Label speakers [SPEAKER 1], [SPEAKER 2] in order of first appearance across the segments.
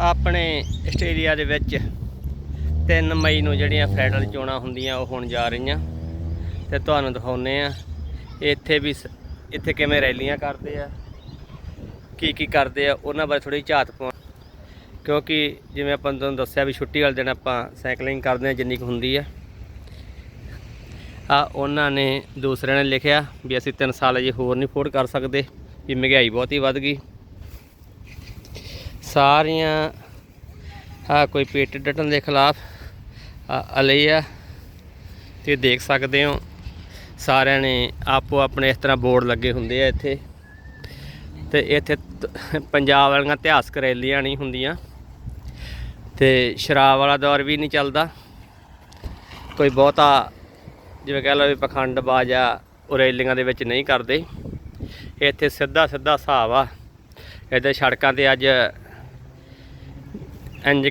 [SPEAKER 1] ਆਪਣੇ ਆਸਟ੍ਰੇਲੀਆ ਦੇ ਵਿੱਚ 3 ਮਈ ਨੂੰ ਜਿਹੜੀਆਂ ਫੈਡਰਲ ਚੋਣਾਂ ਹੁੰਦੀਆਂ, ਉਹ ਹੋਣ ਜਾ ਰਹੀਆਂ। ਤੇ ਤੁਹਾਨੂੰ ਦਿਖਾਉਨੇ ਆ ਇੱਥੇ ਵੀ ਸ- ਇੱਥੇ ਕਿਵੇਂ ਰੈਲੀਆਂ ਕਰਦੇ ਆ, ਕੀ ਕੀ ਕਰਦੇ ਆ, ਉਹਨਾਂ ਬਾਰੇ ਥੋੜੀ ਝਾਤ ਪਾਉਂ ਕਿਉਂਕਿ ਜਿਵੇਂ ਆਪਾਂ ਤੁਹਾਨੂੰ ਦੱਸਿਆ ਵੀ ਛੁੱਟੀ ਵਾਲੇ ਦਿਨ ਆਪਾਂ ਸਾਈਕਲਿੰਗ ਕਰਦੇ ਆ ਜਿੰਨੀ ਕੁ ਹੁੰਦੀ ਆ। ਆ ਉਹਨਾਂ ਨੇ ਦੂਸਰਿਆਂ ਨੇ ਲਿਖਿਆ ਵੀ ਅਸੀਂ 3 ਸਾਲ ਅਜੇ ਹੋਰ ਨਹੀਂ ਅਫੋਰਡ ਕਰ ਸਕਦੇ, ਵੀ ਮਹਿੰਗਾਈ ਬਹੁਤ ਹੀ ਵੱਧ ਗਈ। ਸਾਰੀਆਂ ਆ ਕੋਈ ਪੇਟ ਡਟਣ ਦੇ ਖਿਲਾਫ ਆ ਅਲੇ ਆ, ਤੇ ਦੇਖ ਸਕਦੇ ਹੋ, ਸਾਰਿਆਂ ਨੇ ਆਪੋ ਆਪਣੇ ਇਸ ਤਰ੍ਹਾਂ ਬੋਰਡ ਲੱਗੇ ਹੁੰਦੇ ਆ ਇੱਥੇ। ਤੇ ਇੱਥੇ ਪੰਜਾਬ ਵਾਲੀਆਂ ਇਤਿਹਾਸਕ ਰੈਲੀਆਂ ਨਹੀਂ ਹੁੰਦੀਆਂ। ਤੇ ਸ਼ਰਾਬ ਵਾਲਾ ਦੌਰ ਵੀ ਨਹੀਂ ਚੱਲਦਾ। ਕੋਈ ਬਹੁਤਾ, ਜਿਵੇਂ ਕਹਿ ਲਓ ਵੀ ਪਖੰਡਬਾਜ਼ ਆ, ਉਹ ਰੈਲੀਆਂ ਦੇ ਵਿੱਚ ਨਹੀਂ ਕਰਦੇ। ਇੱਥੇ ਸਿੱਧਾ ਸਿੱਧਾ ਹਿਸਾਬ ਆ। ਇੱਥੇ ਸੜਕਾਂ ਤੇ ਅੱਜ ਇੰਜ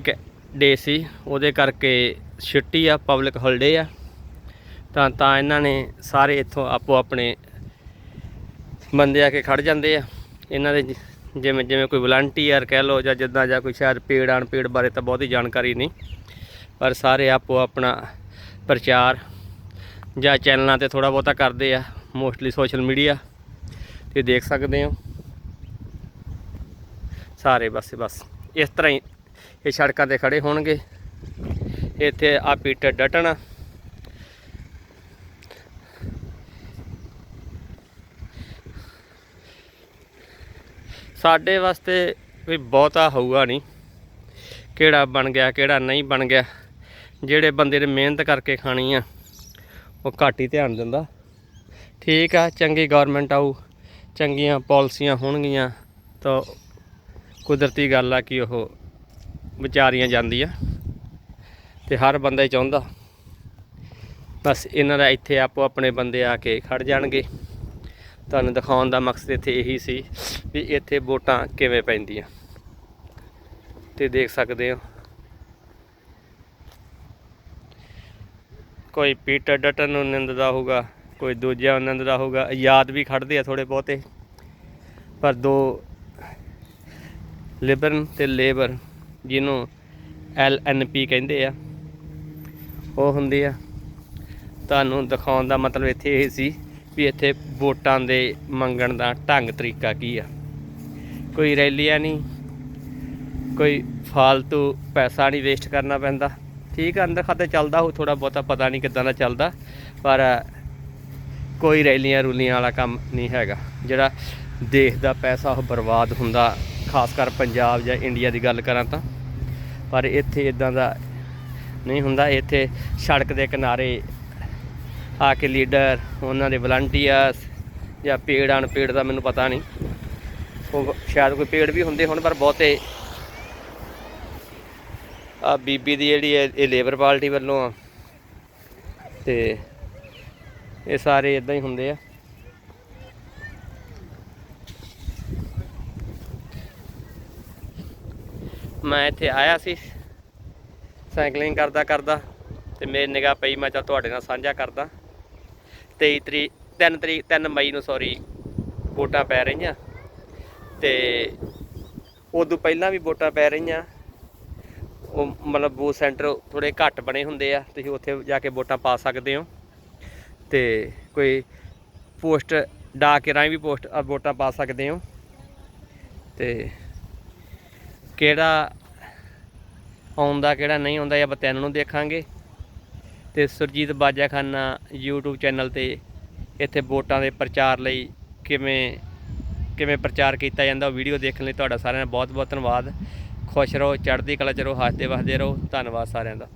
[SPEAKER 1] ਡੇ ਸੀ, ਉਹਦੇ ਕਰਕੇ ਛੁੱਟੀ ਆ ਪਬਲਿਕ ਹੌਲੀਡੇ ਆ। ਤਾਂ ਤਾਂ ਇਹਨਾਂ ਨੇ ਸਾਰੇ ਇੱਥੋਂ ਆਪੋ ਆਪਣੇ ਬੰਦੇ ਆ ਕੇ ਖੜ ਜਾਂਦੇ ਆ। ਇਹਨਾਂ ਦੇ ਜਿਵੇਂ ਜਿਵੇਂ ਕੋਈ ਵਲੰਟੀਅਰ ਕਹਿ ਲਓ ਜਾਂ ਜਿੱਦਾਂ ਜਾਂ ਕੋਈ ਸ਼ਾਇਦ ਪੇੜ ਆਣ ਪੇੜ ਬਾਰੇ ਤਾਂ ਬਹੁਤੀ ਜਾਣਕਾਰੀ ਨਹੀਂ। ਪਰ ਸਾਰੇ ਆਪੋ ਆਪਣਾ ਪ੍ਰਚਾਰ ਜਾਂ ਚੈਨਲਾਂ ਤੇ ਥੋੜਾ ਬਹੁਤਾ ਕਰਦੇ ਆ ਮੋਸਟਲੀ ਸੋਸ਼ਲ ਮੀਡੀਆ ਤੇ ਦੇਖ ਸਕਦੇ ਹੋ। ਸਾਰੇ ਬਸ ਬਸ, ਇਸ ਤਰ੍ਹਾਂ ਹੀ ਇਹ ਸੜਕਾਂ ਤੇ ਖੜੇ ਹੋਣਗੇ। ਇੱਥੇ ਆ ਪੀਟਰ ਡਟਣ। ਸਾਡੇ ਵਾਸਤੇ ਵੀ ਬਹੁਤਾ ਹੋਊਗਾ ਨਹੀਂ। ਕਿਹੜਾ ਬਣ ਗਿਆ, ਕਿਹੜਾ ਨਹੀਂ ਬਣ ਗਿਆ। ਜਿਹੜੇ ਬੰਦੇ ਨੇ ਮਿਹਨਤ ਕਰਕੇ ਖਾਣੀ ਆ, ਉਹ ਘੱਟ ਹੀ ਧਿਆਨ ਦਿੰਦਾ। ਠੀਕ ਆ, ਚੰਗੀ ਗਵਰਨਮੈਂਟ ਆਊ, ਚੰਗੀਆਂ ਪਾਲਿਸੀਆਂ ਹੋਣਗੀਆਂ ਤਾਂ ਕੁਦਰਤੀ ਗੱਲ ਆ ਕਿ ਉਹ ਵਿਚਾਰੀਆਂ ਜਾਂਦੀਆਂ ਤੇ ਹਰ ਬੰਦਾ ਹੀ ਚਾਹੁੰਦਾ। ਬਸ ਇਹਨਾਂ ਦਾ ਇੱਥੇ ਆਪੋ ਆਪਣੇ ਬੰਦੇ ਆ ਕੇ ਖੜ ਜਾਣਗੇ। ਤੁਹਾਨੂੰ ਦਿਖਾਉਣ ਦਾ ਮਕਸਦ ਇੱਥੇ ਇਹੀ ਸੀ ਵੀ ਇੱਥੇ ਵੋਟਾਂ ਕਿਵੇਂ ਪੈਂਦੀਆਂ। ਤੇ ਦੇਖ ਸਕਦੇ ਹੋ। ਕੋਈ ਪੀਟਰ ਡਟਨ ਨੂੰ ਨਿੰਦਦਾ ਹੋਊਗਾ, ਕੋਈ ਦੂਜਾ ਨੂੰ ਦਾ ਹੋਊਗਾ। ਆਜ਼ਾਦ ਵੀ ਖੜਦੇ ਆ ਥੋੜੇ ਬਹੁਤੇ। ਪਰ ਦੋ ਲਿਬਰਨ ਤੇ ਲੇਬਰ ਜਿਹਨੂੰ ਐਲ ਐਨ ਪੀ ਕਹਿੰਦੇ ਆ, ਉਹ ਹੁੰਦੇ ਆ। ਤੁਹਾਨੂੰ ਦਿਖਾਉਣ ਦਾ ਮਤਲਬ ਇੱਥੇ ਇਹ ਸੀ ਵੀ ਇੱਥੇ ਵੋਟਾਂ ਦੇ ਮੰਗਣ ਦਾ ਢੰਗ, ਤਰੀਕਾ ਕੀ ਆ। ਕੋਈ ਰੈਲੀਆਂ ਨਹੀਂ, ਕੋਈ ਫਾਲਤੂ ਪੈਸਾ ਨਹੀਂ ਵੇਸਟ ਕਰਨਾ ਪੈਂਦਾ। ਠੀਕ ਆ, ਅੰਦਰ ਖਾਤੇ ਚੱਲਦਾ ਹੋ ਥੋੜਾ ਬਹੁਤਾ ਪਤਾ ਨਹੀਂ ਕਿੱਦਾਂ ਦਾ ਚੱਲਦਾ, ਪਰ ਕੋਈ ਰੈਲੀਆਂ ਰੂਲੀਆਂ ਵਾਲਾ ਕੰਮ ਨਹੀਂ ਹੈਗਾ। ਜਿਹੜਾ ਦੇਸ਼ ਦਾ ਪੈਸਾ ਉਹ ਬਰਬਾਦ ਹੁੰਦਾ ਖਾਸ ਕਰ ਪੰਜਾਬ ਜਾਂ ਇੰਡੀਆ ਦੀ ਗੱਲ ਕਰਾਂ ਤਾਂ, ਪਰ ਇੱਥੇ ਇਦਾਂ ਦਾ ਨਹੀਂ ਹੁੰਦਾ। ਇੱਥੇ ਸੜਕ ਦੇ ਕਿਨਾਰੇ ਆ ਕੇ ਲੀਡਰ, ਉਹਨਾਂ ਦੇ ਵਲੰਟੀਅਰਸ ਜਾਂ ਪੇੜ ਅਣ ਪੇੜ ਦਾ ਮੈਨੂੰ ਪਤਾ ਨਹੀਂ। ਉਹ ਸ਼ਾਇਦ ਕੋਈ ਪੇੜ ਵੀ ਹੁੰਦੇ ਹੋਣ, ਪਰ ਬਹੁਤੇ ਆ ਬੀਬੀ ਦੀ ਜਿਹੜੀ ਹੈ ਇਹ ਲੇਬਰ ਪਾਰਟੀ ਵੱਲੋਂ ਆ, ਤੇ ਇਹ ਸਾਰੇ ਇਦਾਂ ਹੀ ਹੁੰਦੇ ਆ। ਮੈਂ ਇੱਥੇ ਆਇਆ ਸੀ ਸਾਈਕਲਿੰਗ ਕਰਦਾ ਕਰਦਾ ਤੇ ਮੇਰੀ ਨਿਗਾਹ ਪਈ, ਮੈਂ ਚਾ ਤੁਹਾਡੇ ਨਾਲ ਸਾਂਝਾ ਕਰਦਾ। 23 ਤਰੀਕ 3 ਤਰੀਕ 3 ਮਈ ਨੂੰ ਸੌਰੀ ਵੋਟਾਂ ਪੈ ਰਹੀਆਂ ਤੇ ਉਦੋਂ ਪਹਿਲਾਂ ਵੀ ਵੋਟਾਂ ਪੈ ਰਹੀਆਂ। ਉਹ ਮਤਲਬ ਬੂਥ ਸੈਂਟਰ ਥੋੜੇ ਘੱਟ ਬਣੇ ਹੁੰਦੇ ਆ, ਤੁਸੀਂ ਉੱਥੇ ਜਾ ਕੇ ਵੋਟਾਂ ਪਾ ਸਕਦੇ ਹੋ। ਤੇ ਕੋਈ ਪੋਸਟ ਡਾਕ ਕੇ ਰਾਹੀਂ ਵੀ ਪੋਸਟ ਵੋਟਾਂ ਪਾ ਸਕਦੇ ਹੋ। ਤੇ ਕਿਹੜਾ ਆਉਂਦਾ ਕਿਹੜਾ ਨਹੀਂ ਆਉਂਦਾ ਇਹ ਬਤੈਨ ਨੂੰ ਦੇਖਾਂਗੇ। ਤੇ ਸੁਰਜੀਤ ਬਾਜਾਖਾਨਾ YouTube ਚੈਨਲ ਤੇ ਇੱਥੇ ਵੋਟਾਂ ਦੇ ਪ੍ਰਚਾਰ ਲਈ ਕਿਵੇਂ ਕਿਵੇਂ ਪ੍ਰਚਾਰ ਕੀਤਾ ਜਾਂਦਾ, ਉਹ ਵੀਡੀਓ ਦੇਖਣ ਲਈ ਤੁਹਾਡਾ ਸਾਰਿਆਂ ਦਾ ਬਹੁਤ ਬਹੁਤ ਧੰਨਵਾਦ। ਖੁਸ਼ ਰਹੋ, ਚੜ੍ਹਦੀ ਕਲਾ ਚ ਰਹੋ ਹੱਸਦੇ ਵਸਦੇ ਰਹੋ। ਧੰਨਵਾਦ ਸਾਰਿਆਂ ਦਾ।